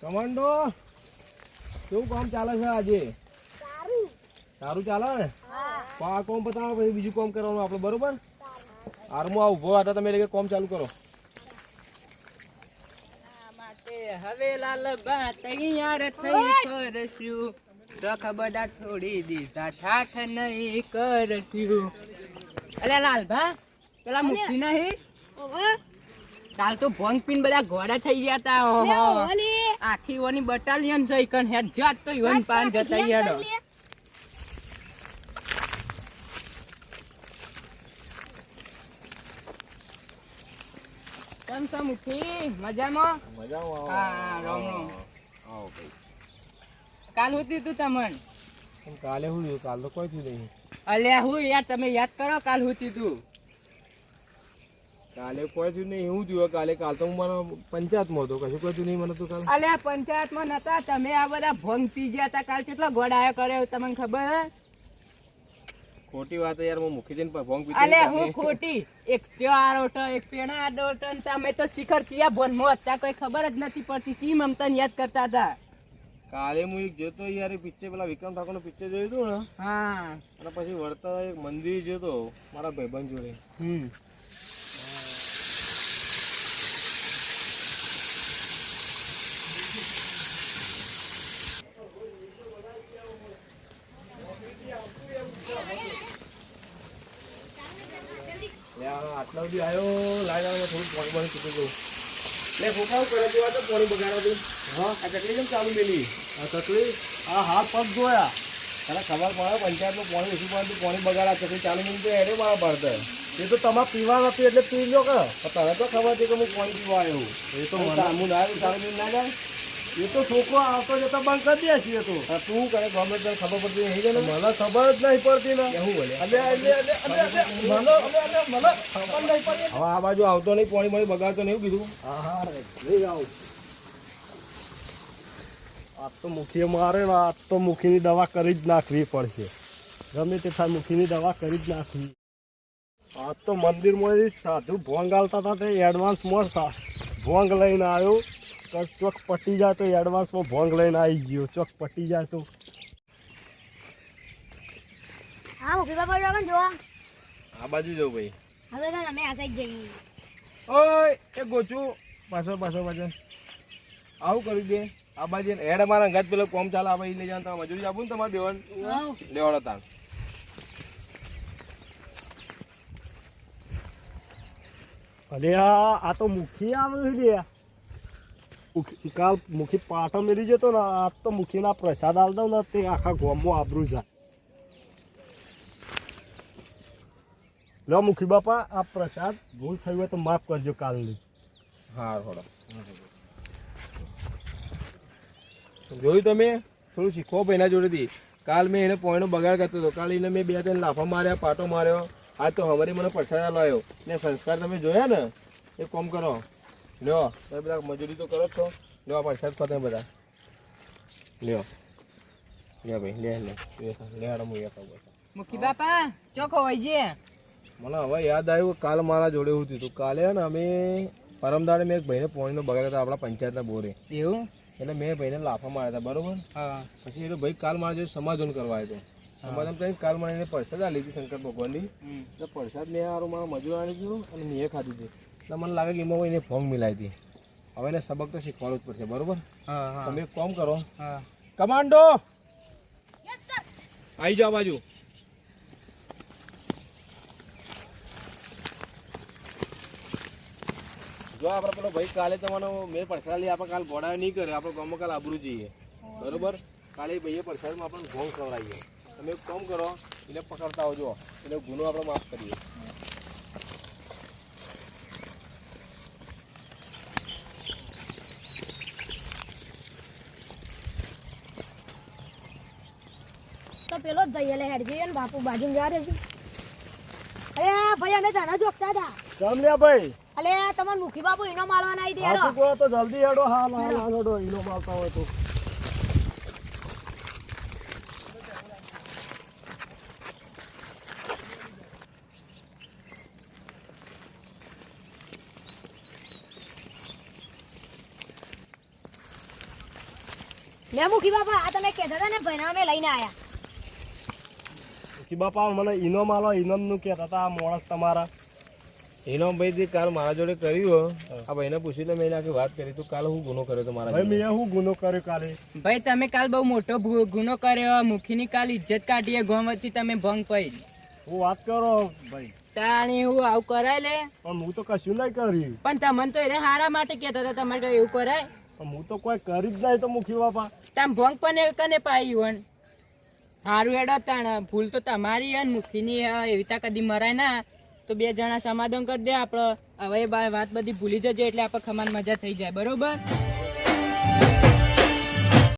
Commando કેવું કામ ચાલે છે આજે? સારું. ચાલે? ને આ કોમ પતાવો પછી બીજું કોમ કરવાનું આપણે બરોબર? આરમો આ ઊભો હતા તમે લઈ કોમ ચાલુ કરો. માટે હવે લાલબા તૈયાર થઈ કરશું. રખ બધા છોડી દીધા ઠાઠ નહીં કરશું. અલ્યા લાલભા પેલા મુક્તિ નહીં? કાલ તો ભંગ પીન બધા ઘોડા થઈ ગયા તા ઓહો. આખી ઓની બટાલિયન છે હેડ જાત તો ઈવન પાન જતા યાડો કેમ છો મુઠ્ઠી? મજામાં? મજામાં હા, રામ. આવો ભાઈ. કાલ હતી તું તમન? કાલે હું કાલ તો કોઈ થયું નહીં. અલ્યા હું યાર તમે યાદ કરો કાલ હોતી તું. કાલે કોઈ થયું નહીં એવું થયું. કાલે કાલ તો હું મારા પંચાયતમાં હતો. કશું કોઈ નહીં મને તો કાલ. અલ્યા પંચાયતમાં નતા. તમે આ બધા ભંગ પી ગયા હતા. કાલ કેટલો ગોડાયો કર્યો તમને ખબર ખોટી વાત યાર હું મૂકી દઈને ભોંગ પીતો નહીં હું ખોટી. એક ચો આરોટો એક પેણા આડો ને તમે તો શિખર ચિયા ભનમાં હતા. કોઈ ખબર જ નથી પડતી. ચી મમતા યાદ કરતા હતા. કાલે હું એક જોતો યાર પિક્ચર પેલા વિક્રમ ઠાકોરનું પિક્ચર જોયું હતું ને? હા. અને પછી વળતા એક મંદિર જોતો મારા ભાઈબંધ જોડે. હમ. આટલા સુધી આવ્યો લાઈ થોડું પાણી પાણી પીતું જવું લે ફોટા કરે જોવા તો પાણી બગાડા તું હા. આ ચકલી કેમ ચાલુ મેલી? આ ચકલી આ હાથ પગ ધોયા. તને ખબર પડે પંચાયતનું પાણી ઓછું પડતું પાણી બગાડા ચકલી ચાલુ મેલી તો એને મારા પડતા એ તો તમારે પીવા નથી એટલે પી લો કે. તને તો ખબર છે કે હું પાણી પીવા આવ્યો. એ તો હું ના ચાલુ મેલી ના જાય એ તો છોકરો આવતો જતો બંધ કરી દે છે તો. તું કરે ગમે તને ખબર પડતી નહીં કે મને ખબર જ નહીં પડતી ને. એવું બોલે. મને ખબર નહીં હવે આ બાજુ આવતો નહીં પાણી મળી બગાડતો નહીં કીધું. હા હા લઈ આવ. આ તો મુખીએ મારે ને આ તો મુખીની દવા કરી જ નાખવી પડશે. ગમે તે થાય મુખીની દવા કરી જ નાખવી. આ તો મંદિરમાં સાધુ ભોંગ આલતા હતા તે એડવાન્સમાં ભોંગ લઈને આવ્યો. ચોક પટી જાય તો એડવાન્સમાં ભોંગ લઈને આવી ગયો. ચોક પટી જાય તો. હા મૂકી બાપા જોવા જોવા આ બાજુ જવું ભાઈ. હવે તો અમે આ સાઈડ જઈએ. ઓય એ ગોચું. પાછો પાછો પાછો. આવું કર્યું દે. આ બાજુ હેડ મારા અંગાત પેલો કોમ ચાલે આવે લઈ જાય તમારે મજૂરી આપું ને તમારે દેવાનું લેવાડો તાણ અરે આ આ તો મુખી આવે છે કાલ મુખી પાટો મેળી જતો ને, આજ તો મુખીના પ્રસાદ આલતો ને, તે આખા ગામમાં આબરું જાય. લો મુખી બાપા, આ પ્રસાદ ભૂલ થઈ હોય તો માફ કરજો કાલની. હા થોડો જોયું તમે? થોડું શીખો ભાઈના જોડેથી. કાલ મેં એને પોઈનો બગાડ કરતો હતો. કાલ એને મેં બે ત્રણ લાફા માર્યા, પાટો માર્યો. આ તો અમારી મને પ્રસાદ લાવ્યો ને સંસ્કાર તમે જોયા ને? એ કોમ કરો. લ્યો તમે બધા મજૂરી તો કરો છો. લ્યો પૈસા ખો તમે બધા. લ્યો. લ્યો ભાઈ લે લે. લે હું એ ખાઉં મુખી બાપા ચોખો હોય મને હવે યાદ આવ્યું કાલ મારા જોડે એવું થયું હતું. કાલે ને અમે પરમદાડે મેં એક ભાઈને પોણીનો બગાડ હતા આપણા પંચાયતના બોરે. એવું? એટલે મેં ભાઈને લાફા માર્યા હતા બરોબર? હા. પછી એ ભાઈ કાલ મારા જોડે સમાધાન કરવા આવ્યો હતો. સમાધાન કરીને કાલ મને એને પ્રસાદ આલી હતી શંકર ભગવાનની. એટલે પ્રસાદ મેં હારું મારા મજૂર આણી દીધું અને મેં ખાધી હતી. એટલે મને લાગે કે એમાં એને ફોંગ મિલાવી હતી. હવે એને સબક તો શીખવાડવું જ પડશે બરોબર? તમે એક કોમ કરો. કમાન્ડો! આવી જાઓ બાજુ. જો આપણે પેલો ભાઈ કાલે તમારો મેં પ્રસાદ લઈ આપણે કાલ ઘોડા નહીં કરે આપણે ગામમાં કાલ આબરું જઈએ. બરોબર? કાલે એ ભાઈએ પરસાદમાં આપણને ભોંગ ખવડાવીએ તમે એક કામ કરો એટલે પકડતા આવજો. એટલે ગુનો આપણે માફ કરીએ. પેલો જ હેડ જઈએ ને બાપુ બાજુ જવા દેશે અરે ભાઈ અમે જાના જોકતા હતા. જમ ભાઈ? અલે તમાર મુખી બાપુ ઈનો મારવાના આવી દેડો બાપુ કો તો જલ્દી હેડો. હાલ હાલ હાલ હેડો ઈનો મારતા હોય તો. લે મુખી બાપા આ તમે કહેતા હતા ને ભૈણા અમે લઈને આવ્યા કે બાપા મને ઇનામ આલો ઇનામનું કહેતા હતા આ માણસ તમારા. ઇનોમ ભાઈ જે કાલ મારા જોડે કર્યું આ ભાઈને પૂછી લે મેં આખી વાત કરી તું કાલ હું ગુનો કર્યો તો મારા ભાઈ મેં હું ગુનો કર્યો કાલે? ભાઈ તમે કાલ બહુ મોટો ભૂ- ગુનો કર્યો. મુખીની કાલ ઇજ્જત કાઢીએ ગોમ વચ્ચે તમે ભંગ પડી. હું વાત કરો ભાઈ. તાણી હું આવું કરાય લે. પણ હું તો કશું નહીં કર્યું પણ તમને તો એને હારા માટે કહેતા હતા તમારે એવું કરાય? પણ હું તો કોઈ કરી જ નહીં તો મુખી બાપા. તમે ભંગ પણ કને પાયું હારું હેડો તાણ ભૂલ તો તમારી હે મુખીની હે, એવી રીતના કદી મરાય ના. તો બે જણા સમાધાન કરી દે આપણે હવે વાત બધી ભૂલી જજો એટલે આપણે ખમાન મજા થઈ જાય બરોબર?